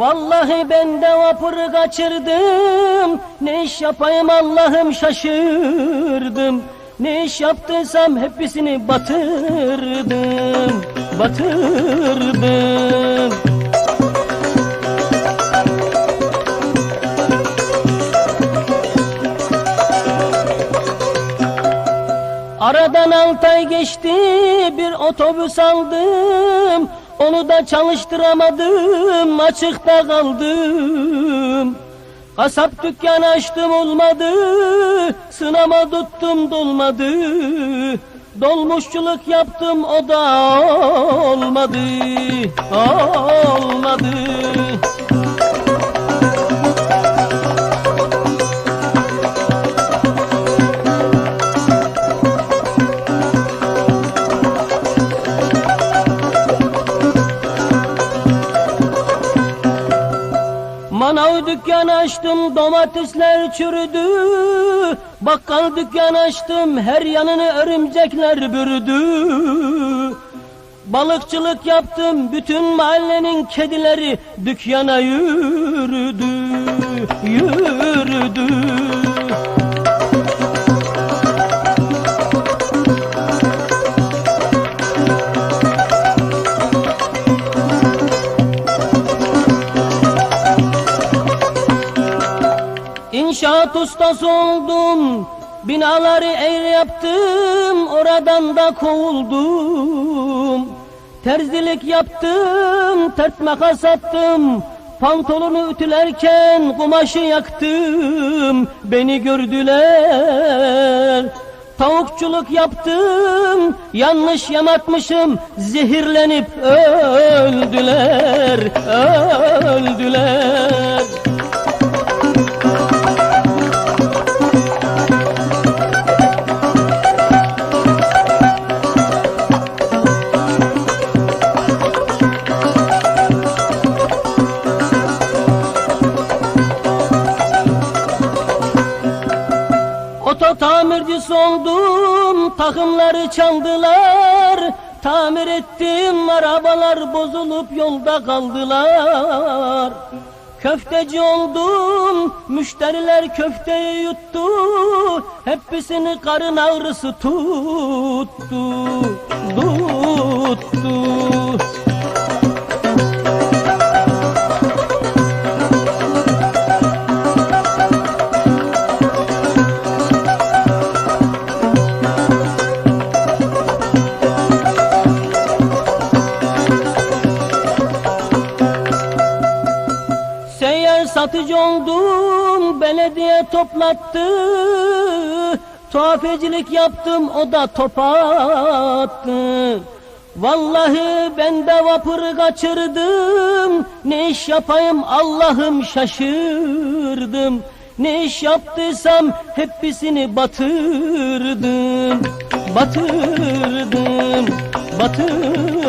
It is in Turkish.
Vallahi ben de vapuru kaçırdım. Ne iş yapayım Allah'ım şaşırdım. Ne iş yaptıysam hepsini batırdım. Batırdım. Aradan altı ay geçti bir otobüs aldım Onu da çalıştıramadım açıkta kaldım. Kasap dükkanı açtım olmadı. Sınama tuttum dolmadı. Dolmuşçuluk yaptım o da olmadı. Olmadı Manav dükkan açtım domatesler çürüdü. Bakkal dükkan açtım her yanını örümcekler bürüdü. Balıkçılık yaptım bütün mahallenin kedileri dükkana yürüdü Yürüdü İnşaat ustası oldum, binaları eğri yaptım, oradan da kovuldum. Terzilik yaptım, tert makas attım, pantolonu ütülerken kumaşı yaktım, beni gördüler. Tavukçuluk yaptım, yanlış yamatmışım, zehirlenip öldüler, öldüler. Oto tamircisi oldum, takımları çaldılar. Tamir ettim, arabalar bozulup yolda kaldılar. Köfteci oldum, müşteriler köfteyi yuttu. Hepsini karın ağrısı tuttu, tuttu. Satıcı oldum, belediye toplattı. Tuhafecilik yaptım, o da topattı. Vallahi ben de vapuru kaçırdım. Ne iş yapayım Allah'ım şaşırdım. Ne iş yaptıysam hepsini. Batırdım, batırdım, batırdım.